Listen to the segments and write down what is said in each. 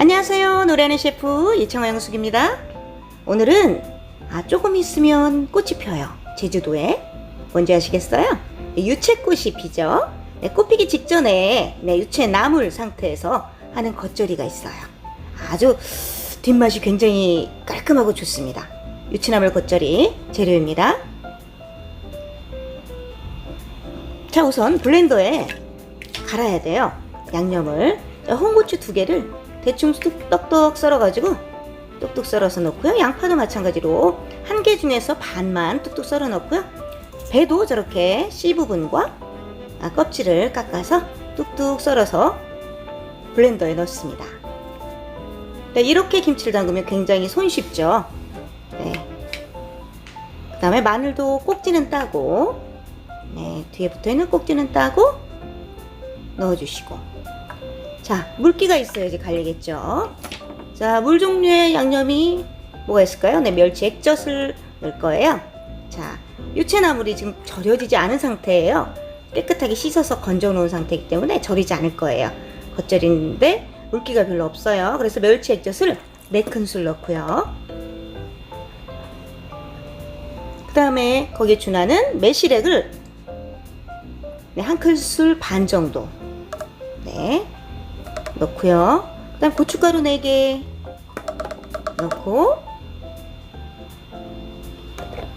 안녕하세요. 노래하는 셰프 이청아 영숙입니다. 오늘은 아, 조금 있으면 꽃이 펴요. 제주도에. 뭔지 아시겠어요? 네, 유채꽃이 피죠. 네, 꽃 피기 직전에 네, 유채 나물 상태에서 하는 겉절이가 있어요. 아주 뒷맛이 굉장히 깔끔하고 좋습니다. 유채나물 겉절이 재료입니다. 자, 우선 블렌더에 갈아야 돼요. 양념을. 자, 홍고추 두 개를 대충 뚝- 떡떡 썰어가지고 뚝뚝 썰어서 넣고요. 양파도 마찬가지로 한 개 중에서 반만 뚝뚝 썰어 넣고요. 배도 저렇게 씨 부분과 아, 껍질을 깎아서 뚝뚝 썰어서 블렌더에 넣습니다. 네, 이렇게 김치를 담그면 굉장히 손쉽죠. 네. 그 다음에 마늘도 꼭지는 따고 네, 뒤에 붙어 있는 꼭지는 따고 넣어주시고. 자, 물기가 있어야지 갈리겠죠. 자, 물 종류의 양념이 뭐가 있을까요? 네, 멸치 액젓을 넣을 거예요. 자, 유채나물이 지금 절여지지 않은 상태예요. 깨끗하게 씻어서 건져 놓은 상태이기 때문에 절이지 않을 거예요. 겉절인데 물기가 별로 없어요. 그래서 멸치 액젓을 4큰술 넣고요. 그 다음에 거기에 준하는 매실액을 네, 한 큰술 반 정도 네 넣고요. 그다음 고춧가루 4개 넣고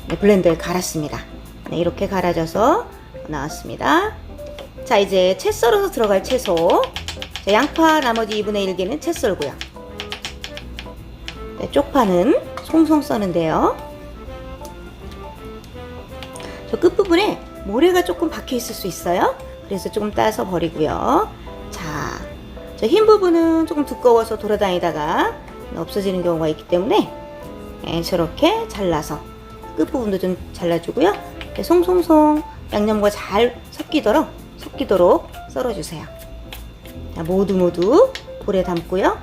네, 블렌더에 갈았습니다. 네, 이렇게 갈아져서 나왔습니다. 자 이제 채 썰어서 들어갈 채소 자, 양파 나머지 2분의 1개는 채 썰고요. 네, 쪽파는 송송 써는데요. 저 끝부분에 모래가 조금 박혀 있을 수 있어요. 그래서 조금 따서 버리고요. 자, 저흰 부분은 조금 두꺼워서 돌아다니다가 없어지는 경우가 있기 때문에 예, 저렇게 잘라서 끝부분도 좀 잘라주고요. 송송송 양념과 잘 섞이도록 섞이도록 썰어주세요. 자, 모두 모두 볼에 담고요.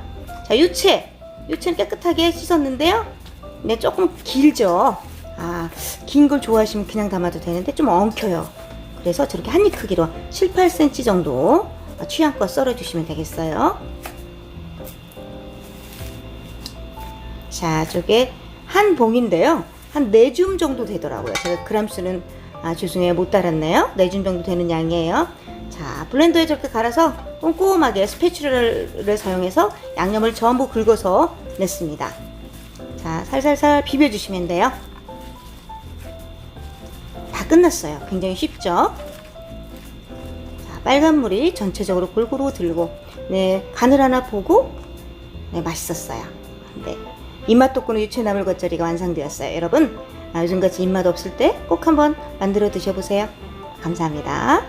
자, 유채. 유채는 깨끗하게 씻었는데요. 네, 조금 길죠. 아, 긴 걸 좋아하시면 그냥 담아도 되는데 좀 엉켜요. 그래서 저렇게 한 입 크기로 7, 8cm 정도 취향껏 썰어주시면 되겠어요. 자, 저게 한 봉인데요. 한 4줌 정도 되더라고요. 제가 그람수는 아, 죄송해요. 못 달았네요. 4줌 정도 되는 양이에요. 자, 블렌더에 저렇게 갈아서 꼼꼼하게 스패츄라를 사용해서 양념을 전부 긁어서 냈습니다. 자, 살살살 비벼주시면 돼요. 다 끝났어요. 굉장히 쉽죠? 자, 빨간 물이 전체적으로 골고루 들고, 네, 간을 하나 보고, 네, 맛있었어요. 네. 입맛 돋구는 유채나물 겉절이가 완성되었어요. 여러분, 아, 요즘같이 입맛 없을 때 꼭 한번 만들어 드셔보세요. 감사합니다.